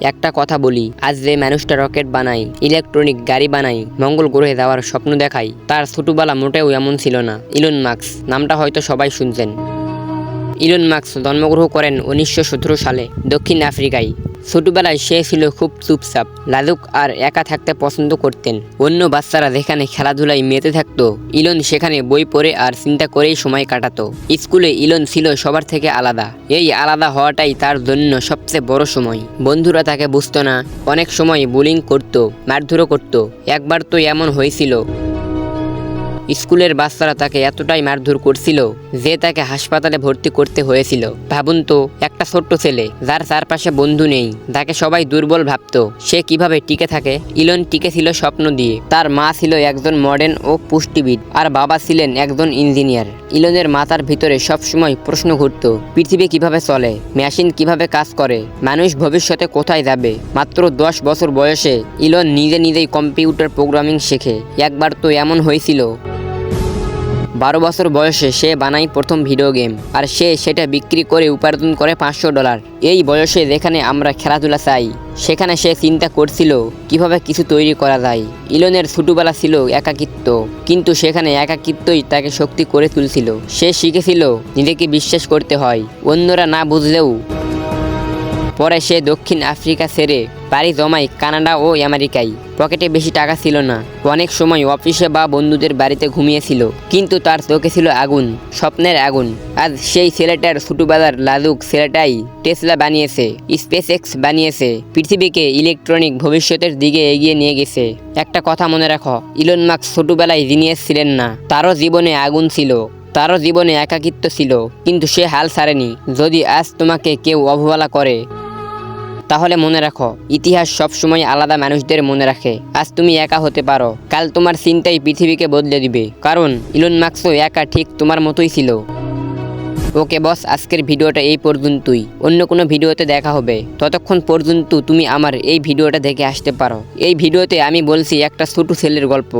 একটা কথা বলি, আজ যে মানুষটা রকেট বানাই ইলেকট্রনিক গাড়ি বানাই মঙ্গল গ্রহে যাওয়ার স্বপ্ন দেখাই তার ছোটবেলা মোটেও এমন ছিল না। ইলন মার্কস নামটা হয়তো সবাই শুনছেন। ইলন মার্কস জন্মগ্রহ করেন উনিশশো সতেরো সালে দক্ষিণ আফ্রিকায়। ছোটবেলায় সে ছিল খুব চুপচাপ লাজুক আর একা থাকতে পছন্দ করতেন। অন্য বাচ্চারা যেখানে খেলাধুলায় মেতে থাকতো, ইলন সেখানে বই পড়ে আর চিন্তা করেই সময় কাটাতো। স্কুলে ইলন ছিল সবার থেকে আলাদা। এই আলাদা হওয়াটাই তার জন্য সবচেয়ে বড় সময়। বন্ধুরা তাকে বুঝতো না, অনেক সময় বুলিং করতো, মারধরও করতো। একবার তো এমন হয়েছিল। স্কুলের বাচ্চারা তাকে এতটাই মারধর করছিল যে তাকে হাসপাতালে ভর্তি করতে হয়েছিল। ভাবুন তো, একটা ছোট্ট ছেলে, যার চারপাশে বন্ধু নেই যাকে সবাই দুর্বল ভাবতো। সে কীভাবে টিকে থাকে? ইলন টিকে ছিল স্বপ্ন দিয়ে। তার মা ছিল একজন মডার্ন ও পুষ্টিবিদ, আর বাবা ছিলেন একজন ইঞ্জিনিয়ার ইলনের মাথার ভিতরে সবসময় প্রশ্ন ঘুরত, পৃথিবী কীভাবে চলে? মেশিন কীভাবে কাজ করে? মানুষ ভবিষ্যতে কোথায় যাবে? মাত্র দশ বছর বয়সে ইলন নিজে নিজেই কম্পিউটার প্রোগ্রামিং শেখে। একবার তো এমন হয়েছিল। বারো বছর বয়সে সে বানায় প্রথম ভিডিও গেম। আর সে সেটা বিক্রি করে উপার্জন করে পাঁচশো ডলার। এই বয়সে যেখানে আমরা খেলাধুলা চাই, সেখানে সে চিন্তা করছিল, কীভাবে কিছু তৈরি করা যায়। ইলনের ছোটবেলা ছিল একাকিত্ব, কিন্তু সেখানে একাকিত্বই তাকে শক্তি করে তুলছিল। সে শিখেছিল, নিজেকে বিশ্বাস করতে হয়। অন্যরা না বুঝলেও পরে সে দক্ষিণ আফ্রিকা ছেড়ে পাড়ি জমায় কানাডা ও আমেরিকায়। পকেটে বেশি টাকা ছিল না। অনেক সময় অফিসে বা বন্ধুদের বাড়িতে ঘুমিয়েছিল। কিন্তু তার চোখে ছিল আগুন, স্বপ্নের আগুন। আজ সেই ছেলেটার ছোটবেলার লাজুক ছেলেটাই টেসলা বানিয়েছে স্পেস এক্স বানিয়েছে। পৃথিবীকে ইলেকট্রনিক ভবিষ্যতের দিকে এগিয়ে নিয়ে গেছে। একটা কথা মনে রাখো, ইলন মার্কস ছোটবেলায় জিনিয়াস ছিলেন না। তারও জীবনে আগুন ছিল, তারও জীবনে একাকিত্ব ছিল। কিন্তু সে হাল ছাড়েনি। যদি আজ তোমাকে কেউ অবহেলা করে তাহলে মনে রাখো, ইতিহাস সবসময় আলাদা মানুষদের মনে রাখে। আজ তুমি একা হতে পারো, কাল তোমার চিন্তাই পৃথিবীকে বদলে দিবে। কারণ, ইলন মার্কসও একা ঠিক তোমার মতোই ছিল। ওকে বস, আজকের ভিডিওটা এই পর্যন্তই। অন্য কোনো ভিডিওতে দেখা হবে। ততক্ষণ পর্যন্ত তুমি আমার এই ভিডিওটা দেখে আসতে পারো। এই ভিডিওতে আমি বলছি একটা ছোট ছেলের গল্প।